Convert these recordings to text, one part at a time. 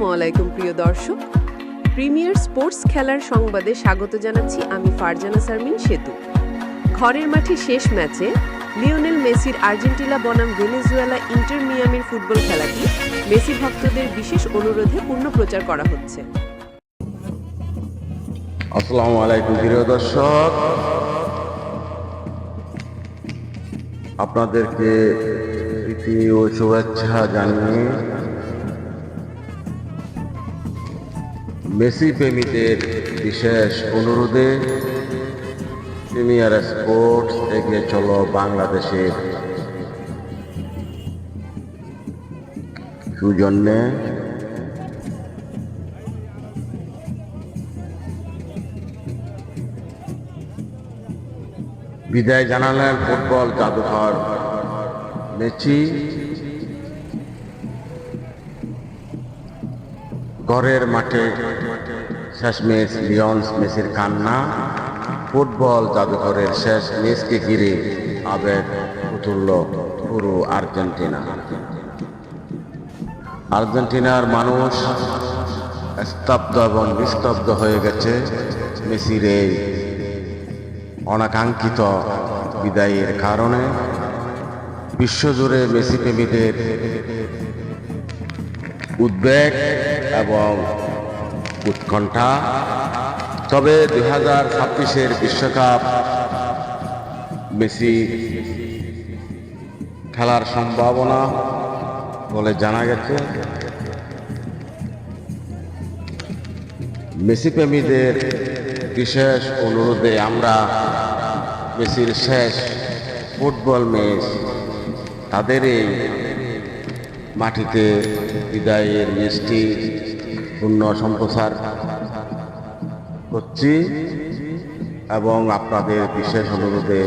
আসসালামু আলাইকুম, প্রিয় দর্শক। প্রিমিয়ার স্পোর্টস খেলার সংবাদে স্বাগত জানাচ্ছি আমি ফারজানা সারমিন সেতু। ঘরের মাঠে শেষ ম্যাচে লিওনেল মেসির আর্জেন্টিনা বনাম ভেনেজুয়েলা ইন্টার মিয়ামির ফুটবল খেলাটি মেসি ভক্তদের বিশেষ অনুরোধে পূর্ণ প্রচার করা হচ্ছে। আসসালামু আলাইকুম, প্রিয় দর্শক। আপনাদেরকে প্রীতি ও শুভেচ্ছা জানিয়ে মেসি প্রেমীদের বিশেষ অনুরোধে প্রিমিয়ার স্পোর্টস এগিয়ে চলো বাংলাদেশের সুজন্যে। বিদায় জানালেন ফুটবল জাদুঘর মেসি। ঘরের মাঠে শেষমেশ লিওন্স মেসির কান্না, ফুটবল জাদুঘরের শেষ ম্যাচকে ঘিরে আবেগ উতুল্য পুরো আর্জেন্টিনা। আর্জেন্টিনার মানুষ স্তব্ধ এবং নিস্তব্ধ হয়ে গেছে মেসির এই অনাকাঙ্ক্ষিত বিদায়ের কারণে। বিশ্বজুড়ে মেসি প্রেমীদের উদ্বেগ এবং উৎকণ্ঠা তবে দুই হাজার ছাব্বিশের বিশ্বকাপ মেসি খেলার সম্ভাবনা বলে জানা গেছে। মেসি প্রেমীদের বিশেষ অনুরোধে আমরা মেসির শেষ ফুটবল ম্যাচ তাদের এই মাটিতে বিদায়ের ম্যাচটি পূর্ণ সম্প্রচার করছি এবং আপনাদের বিশেষ অনুরোধে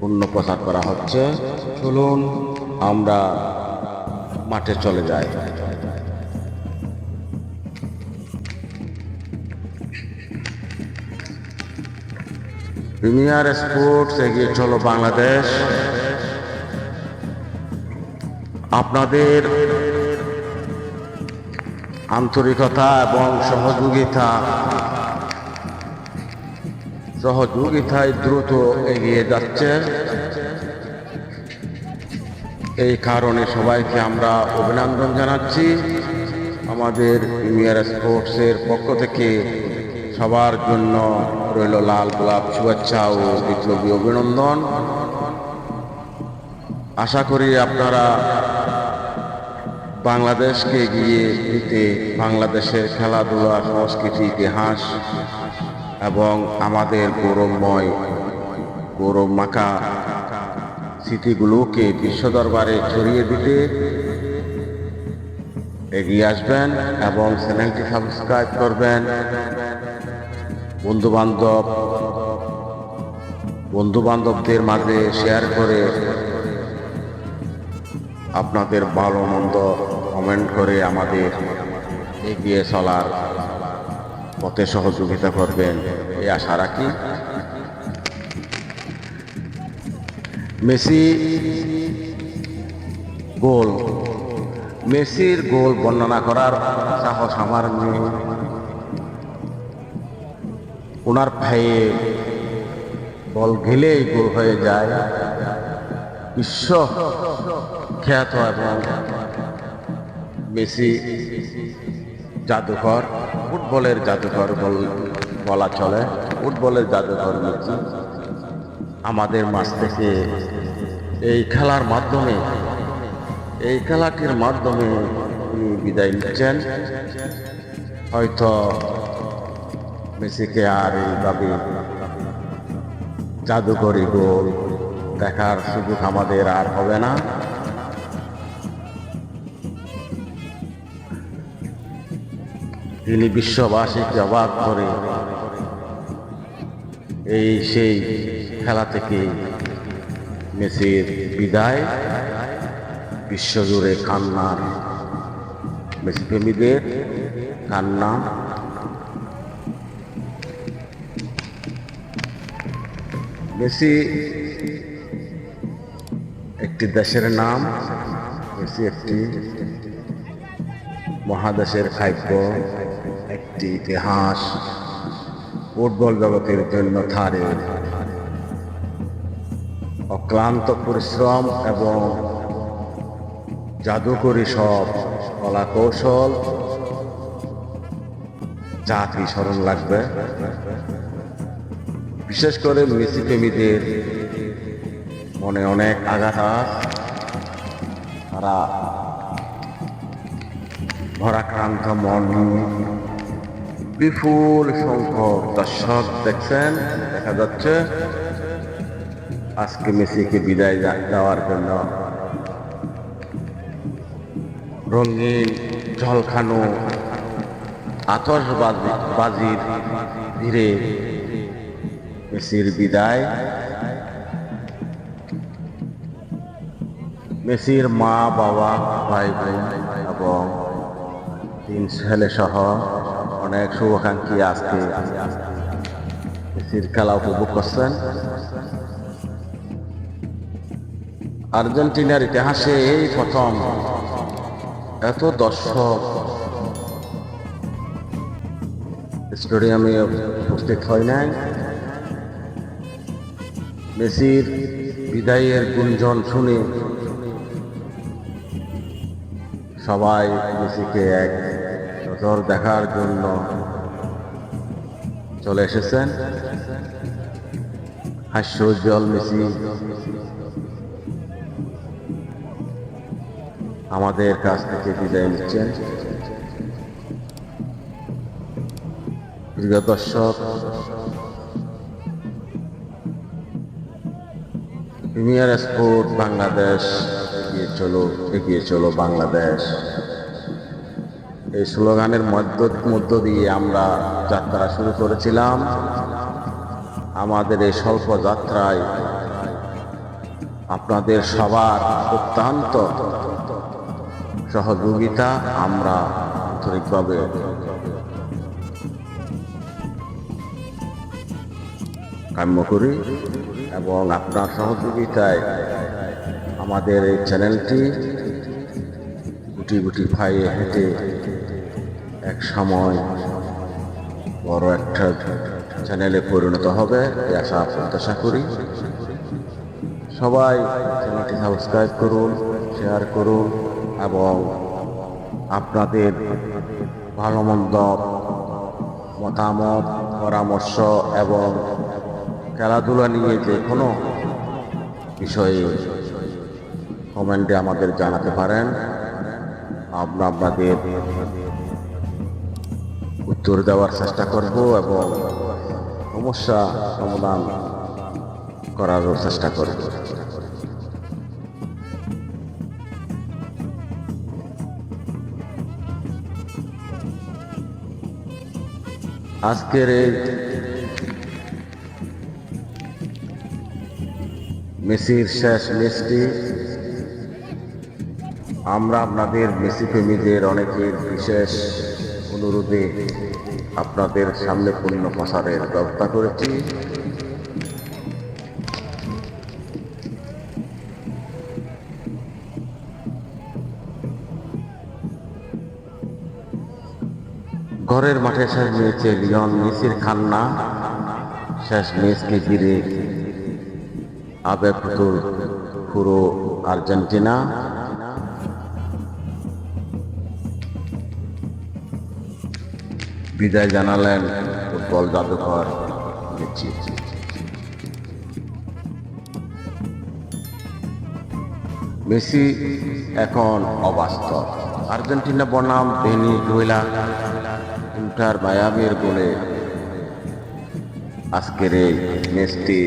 পূর্ণ প্রচার করা হচ্ছে। চলুন, আমরা মাঠে চলে যাই। প্রিমিয়ার স্পোর্টস, এগিয়ে চলো বাংলাদেশ। আপনাদের আন্তরিকতা এবং সহযোগিতা। সহযোগিতায় দ্রুত এগিয়ে যাচ্ছে। এই কারণে সবাইকে আমরা অভিনন্দন জানাচ্ছি। আমাদের প্রিমিয়ার স্পোর্টসের পক্ষ থেকে সবার জন্য রইল লাল গোলাপ শুভেচ্ছা ও বিপ্লবী অভিনন্দন। আশা করি আপনারা বাংলাদেশকে গিয়ে নিতে বাংলাদেশের খেলাধুলা, সংস্কৃতি, ইতিহাস এবং আমাদের গৌরবময় গৌরব মাখা স্মৃতিগুলোকে বিশ্ব দরবারে ছড়িয়ে দিতে এগিয়ে আসবেন এবং চ্যানেলটি সাবস্ক্রাইব করবেন। বন্ধু বান্ধব বন্ধু বান্ধবদের মাঝে শেয়ার করে আপনাদের ভালো মন্দ কমেন্ট করে আমাদের এগিয়ে চলার পথে সহযোগিতা করবেন, এই আশা রাখি। Messi goal. মেসির গোল বর্ণনা করার সাহস আমার নেই। ওনার ভাইয়ে বল গেলেই গোল হয়ে যায়। বিশ্ব খ্যাত এবং মেসি জাদুঘর, ফুটবলের জাদুঘর বল- চলে। ফুটবলের জাদুঘর মেসি আমাদের মাঝ থেকে এই খেলার মাধ্যমে, এই খেলাটির মাধ্যমে বিদায় নিচ্ছেন। হয়তো মেসিকে আর এইভাবে জাদুকরি গোল দেখার সুযোগ আমাদের আর হবে না। তিনি বিশ্ববাসীকে অবাক করে এই সেই খেলা থেকে মেসির বিদায়, বিশ্বজুড়ে কান্নার মেসি প্রেমীদের কান্না। মেসি একটি দেশের নাম, মেসি একটি মহাদেশের খাদ্য ইতিহাস ফুটবল জগতের জন্য থারে অক্লান্ত পরিশ্রম এবং জাদুকরী সব কলা কৌশল জাতি স্মরণ লাগবে বিশেষ করে মেসি প্রেমীদের মনে অনেক আঘাত। তারা ভরাক্রান্ত মন বিপুল সংখ্যক দর্শক দেখছেন, দেখা যাচ্ছে আজকে মেসিকে বিদায় দেওয়ার জন্য। রঙিন ঝলখানো আতসবাজি বাজির ধীরে মেসির বিদায়। মেসির মা বাবা ভাই বোন এবং তিন ছেলে সহ অনেক শুভাকাঙ্ক্ষী আজকে খেলা উপভোগ করছেন। আর্জেন্টিনার ইতিহাসে এই প্রথম এত দর্শক স্টেডিয়ামে উপস্থিত হয় নাই। মেসির বিদায়ের গুঞ্জন শুনে সবাই মেসিকে এক নজর দেখার জন্য চলে এসেছেন। হাস্যোজ্জ্বল মেসি আমাদের কাছ থেকে বিদায় নিচ্ছেন। প্রিয় দর্শক প্রিমিয়ার স্পোর্ট বাংলাদেশ এগিয়ে চলো এগিয়ে চলো বাংলাদেশ। এই স্লোগানের মধ্য মধ্য দিয়ে আমরা যাত্রা শুরু করেছিলাম। আমাদের এই স্বল্প যাত্রায় আপনাদের সবার অত্যন্ত সহযোগিতা আমরা আন্তরিকভাবে কাম্য করি এবং আপনার সহযোগিতায় আমাদের এই চ্যানেলটি গুটি গুটি ফাইয়ে হেঁটে এক সময় বড় একটা চ্যানেলে পরিণত হবে আশা প্রত্যাশা করি। সবাই চ্যানেলটি সাবস্ক্রাইব করুন শেয়ার করুন এবং আপনাদের ভালো মন্দ মতামত, পরামর্শ এবং খেলাধুলা নিয়ে যে কোনো বিষয়ে কমেন্টে আমাদের জানাতে পারেন। আমরা আপনাদের উত্তর দেওয়ার চেষ্টা করব এবং সমস্যা সমাধান করারও চেষ্টা করব। আজকের এই মেসির শেষ ম্যাচটি আমরা আপনাদের মেসি প্রেমীদের অনেকের বিশেষ অনুরোধে আপনাদের সামনে পূর্ণ প্রসারের ব্যবস্থা করেছি। ঘরের মাঠে শেষ ম্যাচে লিওন মেসির খান্না। শেষ ম্যাচকে ঘিরে আবেগ পুরো আর্জেন্টিনা। বিদায় জানালেন ফুটবল জাদুকর মেসি এখন অবাস্তব আর্জেন্টিনা বনাম ভেনিজুয়েলা ইন্টার মায়ামির গোলে আজকের এই ম্যাচটি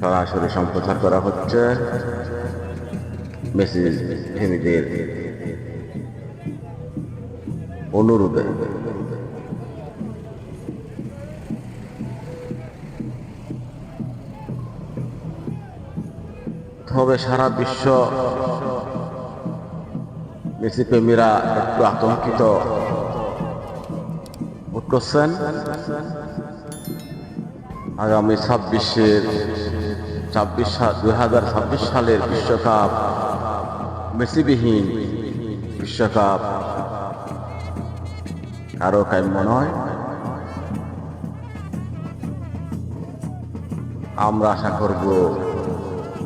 সরাসরি সম্প্রচার করা হচ্ছে। মেসি প্রেমীদের অনুরোধে। তবে সারা বিশ্ব মেসি প্রেমীরা একটু আতঙ্কিত। বোধ করছেন আগামী ছাব্বিশের ছাব্বিশ দুই হাজার ছাব্বিশ সালের বিশ্বকাপ, মেসিবিহীন বিশ্বকাপ। কারও কাম্য নয়। আমরা আশা করব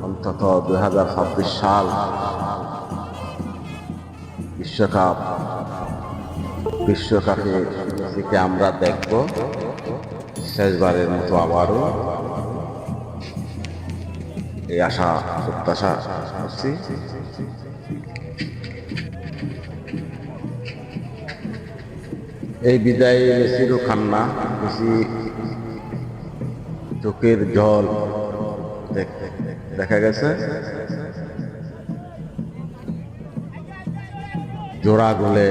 অন্তত দুই হাজার ছাব্বিশ সাল বিশ্বকাপ, বিশ্বকাপে থেকে আমরা দেখব। শেষবারের মতো আবারও এই আশা, প্রত্যাশা করছি। এই বিদায়ে মেসিরও কান্না বেশি চোখের জল দেখা গেছে। জোড়া গোলে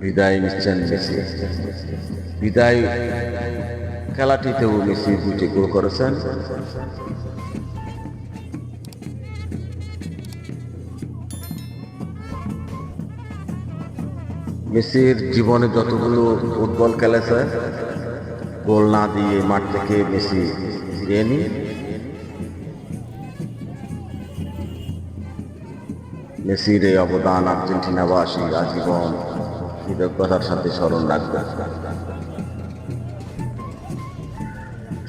বিদায় নিচ্ছেন মেসি। বিদায় খেলাটিতেও মেসি দুটি গোল করেছেন। মেসির জীবনে যতগুলো ফুটবল খেলেছে, গোল না দিয়ে মাঠ থেকে মেসি ফিরেনি মেসির এই অবদান আর্জেন্টিনাবাসী আজীবন কৃতজ্ঞতার সাথে স্মরণ রাখবে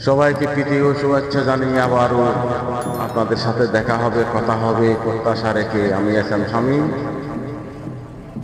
সবাইকে প্রীতি ও শুভেচ্ছা জানিয়ে আবারও আপনাদের সাথে দেখা হবে, কথা হবে, প্রত্যাশা রেখে আমি এস এম স্বামী